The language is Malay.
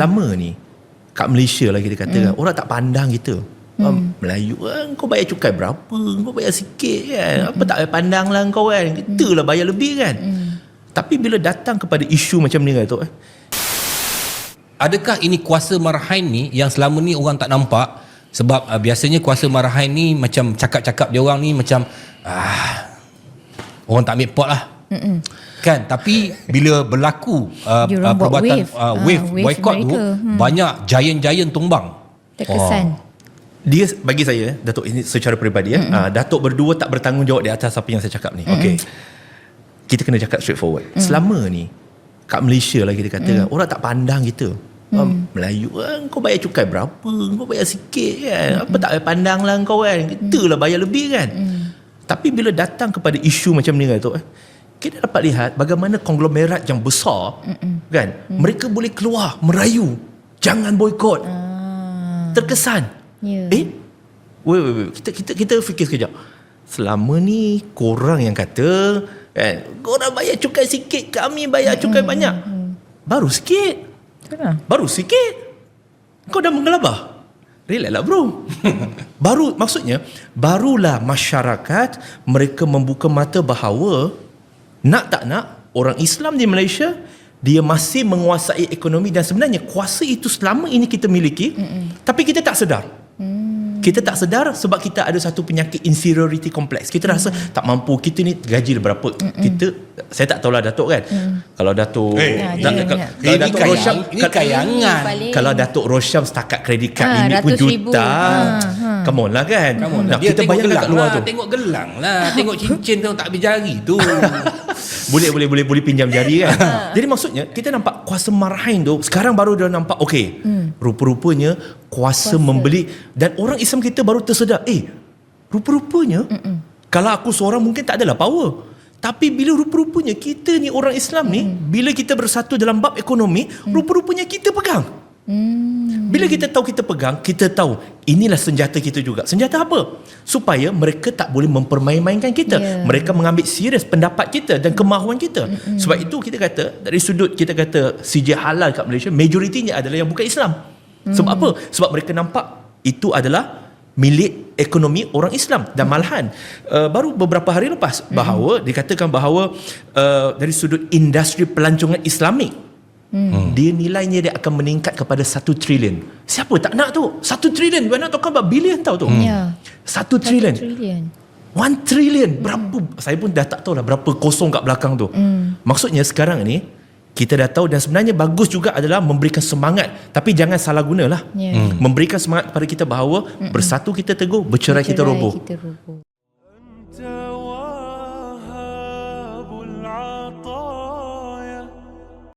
selama ni kat Malaysia lah kita kata kan orang tak pandang kita. Ah, Melayu ah, kau bayar cukai berapa? Kau bayar sikit kan? Apa tak payah pandang lah kau kan? Kita lah bayar lebih kan? Tapi bila datang kepada isu macam ni kan Datuk eh, Adakah ini kuasa marahan ni yang selama ni orang tak nampak? Sebab uh, biasanya kuasa marahan ni macam cakap-cakap dia orang ni macam ah orang tak ambil pot lah. Mm-mm. Kan? Tapi bila berlaku uh, uh, perbuatan wave. uh, Ah, wave wave boycott tu. Hmm. banyak giant-giant tumbang. Terkesan. dia bagi saya Datuk ini secara peribadi ya. Ah, Datuk berdua tak bertanggungjawab di atas apa yang saya cakap ni. Okey. Kita kena cakap straightforward. Selama ni kat Malaysia lah kita kata kan orang tak pandang kita. Ah, Melayu ah, kau bayar cukai berapa? Kau bayar sikit kan? Apa tak payah pandang lah kau kan? Kita lah bayar lebih kan? Tapi bila datang kepada isu macam ni kan Datuk eh, kita dapat lihat bagaimana konglomerat yang besar kan mereka boleh keluar merayu jangan boikot terkesan Ya. Eh, wait, wait, wait. Kita, kita, kita fikir sekejap. Selama ni korang yang kata, kan, korang bayar cukai sikit, kami bayar cukai banyak. Baru sikit. Lah. Baru sikit. Kau dah menggelabah. Relax lah bro. baru, maksudnya, barulah masyarakat mereka membuka mata bahawa nak tak nak, orang Islam di Malaysia dia masih menguasai ekonomi dan sebenarnya kuasa itu selama ini kita miliki Mm-mm. tapi kita tak sedar. Kita tak sedar sebab kita ada satu penyakit inferiority complex. Kita rasa tak mampu. Kita ni gaji berapa. Kita saya tak tahulah Datuk kan. Kalau Datuk Eh, Dan- dia kalau, ingat. kalau Ini Datuk Rosyam ini kayangan. Kalau Datuk Rosyam setakat kredit kad Ha, limit pun ribu. juta. Ha, ha. Come on lah kan. Come on, Nah, dia kita bayangkan gelang kat luar lah, tu. Tengok gelang lah. Tengok cincin tu tak habis jari tu. boleh boleh boleh boleh pinjam jari kan. Ha. Jadi maksudnya kita nampak kuasa marahin tu sekarang baru dia nampak okey. Hmm. Rupa-rupanya kuasa, kuasa membeli dan orang Islam kita baru tersedar eh rupa-rupanya Mm-mm. kalau aku seorang mungkin tak adalah power. Tapi bila rupa-rupanya kita ni orang Islam ni bila kita bersatu dalam bab ekonomi rupa-rupanya kita pegang. Bila kita tahu kita pegang, kita tahu inilah senjata kita juga. Senjata apa? Supaya mereka tak boleh mempermain-mainkan kita. Ya. Mereka mengambil serius pendapat kita dan kemahuan kita. Mm-hmm. Sebab itu kita kata dari sudut kita kata CJ halal kat Malaysia, majoritinya adalah yang bukan Islam. Mm. Sebab apa? Sebab mereka nampak itu adalah milik ekonomi orang Islam dan malahan uh, baru beberapa hari lepas bahawa dikatakan bahawa uh, dari sudut industri pelancongan Islamik Hmm. Dia nilainya dia akan meningkat kepada 1 trilion. Siapa tak nak tu? 1 trilion. We're not talking about billion tau tu. Ya. 1 trilion. Trilion. 1 trilion. Berapa? Saya pun dah tak tahu lah berapa kosong kat belakang tu. Maksudnya sekarang ni kita dah tahu dan sebenarnya bagus juga adalah memberikan semangat tapi jangan salah gunalah. Ya. Memberikan semangat kepada kita bahawa bersatu kita teguh, bercerai, kita Bercerai roboh. Kita roboh.